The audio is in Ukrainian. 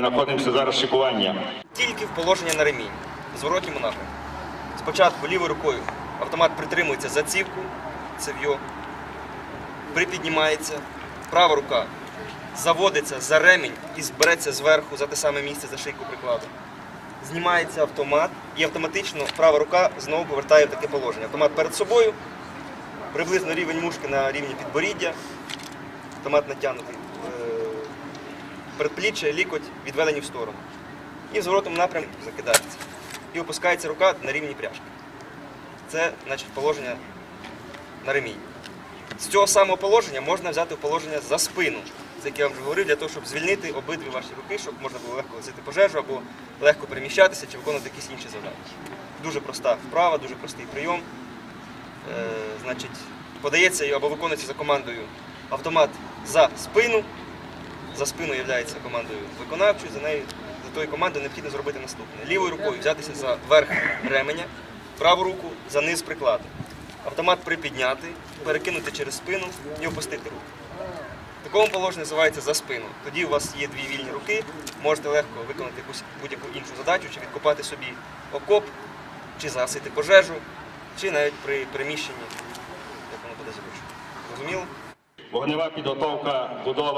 Знаходимося зараз шикування. Тільки в положення на ремінь, зворотньому напрямку. Спочатку лівою рукою автомат притримується за цівку, цев'йо, припіднімається, права рука заводиться за ремінь і збереться зверху за те саме місце за шийку прикладу. Знімається автомат і автоматично права рука знову повертає в таке положення. Автомат перед собою, приблизно рівень мушки на рівні підборіддя, автомат натягнутий. Передпліччя, лікоть відведені в сторону. І в зворотному напрямку закидається. І опускається рука на рівні пряжки. Це значить положення на ремінь. З цього самого положення можна взяти положення за спину, це яке я вам вже говорив, для того, щоб звільнити обидві ваші руки, щоб можна було легко гасити пожежу або легко переміщатися чи виконувати якісь інші завдання. Дуже проста вправа, дуже простий прийом. Е, значить, подається або виконується за командою автомат за спину. За спиною є командою виконавчою, за нею за тою командою необхідно зробити наступне. Лівою рукою взятися за верх ременя, праву руку за низ прикладу. Автомат припідняти, перекинути через спину і опустити руку. Такому положенні називається за спину. Тоді у вас є дві вільні руки, можете легко виконати будь-яку іншу задачу, чи відкопати собі окоп, чи загасити пожежу, чи навіть при переміщенні, як воно буде зручно. Зрозуміло? Вогнева підготовка будова.